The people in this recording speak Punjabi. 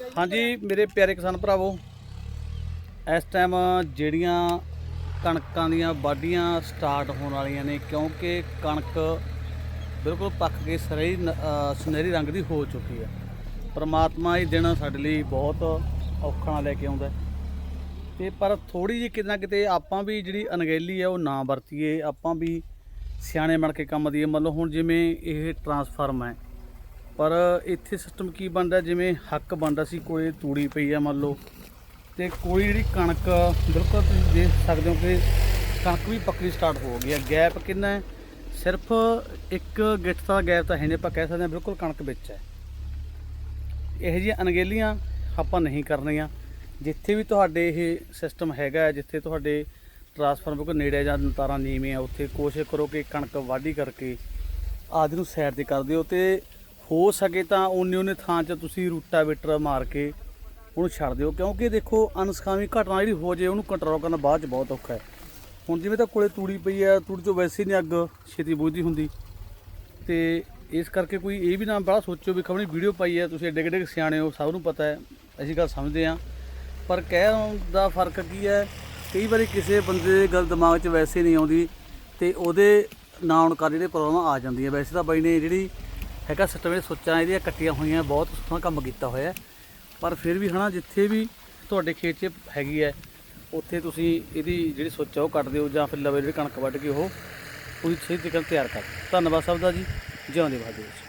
ਹਾਂਜੀ, ਮੇਰੇ ਪਿਆਰੇ ਕਿਸਾਨ ਭਰਾਵੋ, ਇਸ ਟਾਈਮ ਜਿਹੜੀਆਂ ਕਣਕਾਂ ਦੀਆਂ ਵਾਢੀਆਂ ਸਟਾਰਟ ਹੋਣ ਵਾਲੀਆਂ ਨੇ, ਕਿਉਂਕਿ ਕਣਕ ਬਿਲਕੁਲ ਪੱਕ ਕੇ ਸਰਈ ਸੁਨਹਿਰੀ ਰੰਗ ਦੀ ਹੋ ਚੁੱਕੀ ਹੈ ਪਰਮਾਤਮਾ ਇਹ ਦਿਨ ਸਾਡੇ ਲਈ ਬਹੁਤ ਔਖਾ ਨਾਲ ਲੈ ਕੇ ਆਉਂਦਾ ਹੈ। ਤੇ ਪਰ ਥੋੜੀ ਜਿਹੀ ਕਿਤੇ ਨਾ ਕਿਤੇ ਆਪਾਂ ਵੀ ਜਿਹੜੀ ਅਣਗਹਿਲੀ ਹੈ, ਉਹ ਨਾ ਵਰਤੀਏ, ਆਪਾਂ ਵੀ ਸਿਆਣੇ ਬਣ ਕੇ ਕੰਮ ਦੀਏ ਮਤਲਬ ਹੁਣ ਜਿਵੇਂ ਇਹ ਟਰਾਂਸਫਾਰਮ ਹੈ ਪਰ ਇੱਥੇ ਸਿਸਟਮ ਕੀ ਬਣਦਾ ਜਿਵੇਂ ਹੱਕ ਬਣਦਾ ਸੀ ਕੋਈ ਤੂੜੀ ਪਈ ਆ ਮੰਨ ਲਓ ਤੇ ਕੋਈ ਜਿਹੜੀ ਕਣਕ ਬਿਲਕੁਲ ਤੁਸੀਂ ਦੇਖ ਸਕਦੇ ਹੋ ਕਿ ਕਣਕ ਵੀ ਪੱਕਣੀ ਸਟਾਰਟ ਹੋ ਗਈ ਹੈ ਗੈਪ ਕਿੰਨਾ ਹੈ? ਸਿਰਫ ਇੱਕ ਗਿੱਠ ਦਾ ਗੈਪ ਤਾਂ ਹੈ ਨਹੀਂ ਆਪਾਂ ਕਹਿ ਸਕਦੇ ਹਾਂ ਬਿਲਕੁਲ ਕਣਕ ਵਿੱਚ ਹੈ। ਇਹੋ ਜਿਹੀਆਂ ਅਣਗਹਿਲੀਆਂ ਆਪਾਂ ਨਹੀਂ ਕਰਨੀਆਂ। ਜਿੱਥੇ ਵੀ ਤੁਹਾਡੇ ਇਹ ਸਿਸਟਮ ਹੈਗਾ ਹੈ, ਜਿੱਥੇ ਤੁਹਾਡੇ ਟਰਾਂਸਫਾਰਮਰ ਕੋਲ ਨੇੜੇ ਜਾਂ ਤਾਰਾਂ ਨੀਵੇਂ ਆ ਉੱਥੇ ਕੋਸ਼ਿਸ਼ ਕਰੋ ਕਿ ਕਣਕ ਵਾਢੀ ਕਰਕੇ ਆਦਿ ਨੂੰ ਸਾਈਡ ਤੇ ਕਰ ਦਿਓ ਤੇ ਹੋ ਸਕੇ ਤਾਂ ਓਨੇ ਓਨੇ ਥਾਂ 'ਚ ਤੁਸੀਂ ਰੂਟਾਵੇਟਰ ਮਾਰ ਕੇ ਉਹਨੂੰ ਛੱਡ ਦਿਓ। ਕਿਉਂਕਿ ਦੇਖੋ ਅਨਸਖਾਵੀ ਘਟਨਾ ਜਿਹੜੀ ਹੋ ਜੇ, ਉਹਨੂੰ ਕੰਟਰੋਲ ਕਰਨਾ ਬਾਅਦ 'ਚ ਬਹੁਤ ਔਖਾ ਹੈ। ਹੁਣ ਜਿਵੇਂ ਤਾਂ ਕੋਲੇ ਤੂੜੀ ਪਈ ਹੈ, ਤੂੜੀ 'ਚੋਂ ਵੈਸੇ ਨਹੀਂ ਅੱਗ ਛੇਤੀ ਬੁਝਦੀ ਹੁੰਦੀ। ਤੇ ਇਸ ਕਰਕੇ ਕੋਈ ਇਹ ਵੀ ਨਾ ਬੜਾ ਸੋਚੋ ਵੀ ਖਬਣੀ ਵੀਡੀਓ ਪਾਈ ਹੈ, ਤੁਸੀਂ ਐਡੇ ਐਡੇ ਸਿਆਣੇ ਹੋ, ਸਭ ਨੂੰ ਪਤਾ ਹੈ, ਅਸੀਂ ਗੱਲ ਸਮਝਦੇ ਹਾਂ। ਪਰ ਕਹਿਣ ਦਾ ਫ਼ਰਕ ਕੀ ਹੈ, ਕਈ ਵਾਰੀ ਕਿਸੇ ਬੰਦੇ ਦੇ ਗੱਲ ਦਿਮਾਗ 'ਚ ਵੈਸੇ ਨਹੀਂ ਆਉਂਦੀ ਤੇ ਉਹਦੇ ਨਾ ਆਉਣ ਕਰ ਜਿਹੜੇ ਪ੍ਰੋਬਲਮ ਆ ਜਾਂਦੀ ਹੈ। ਵੈਸੇ ਤਾਂ ਬਾਈ ਨੇ ਜਿਹੜੀ ਹੈਗਾ ਸਿਸਟਮ ਇਹ ਸੋਚਾਂ ਇਹਦੀਆਂ ਕੱਟੀਆਂ ਹੋਈਆਂ, ਬਹੁਤ ਸੋਹਣਾ ਕੰਮ ਕੀਤਾ ਹੋਇਆ ਪਰ ਫਿਰ ਵੀ ਹਨਾ, ਜਿੱਥੇ ਵੀ ਤੁਹਾਡੇ ਖੇਤ 'ਚ ਹੈਗੀ ਹੈ, ਉੱਥੇ ਤੁਸੀਂ ਇਹਦੀ ਜਿਹੜੀ ਸੋਚ ਆ ਉਹ ਕੱਟ ਦਿਓ ਜਾਂ ਫਿਰ ਲਵੇ ਜਿਹੜੀ ਕਣਕ ਵੱਢ ਕੇ ਉਹ ਪੂਰੀ ਸਹੀ ਤਰੀਕੇ ਨਾਲ ਤਿਆਰ ਕਰ ਧੰਨਵਾਦ ਸਭ ਦਾ ਜੀ। ਜਿਉਂਦੇ ਵਾਦੇ ਵਿੱਚ।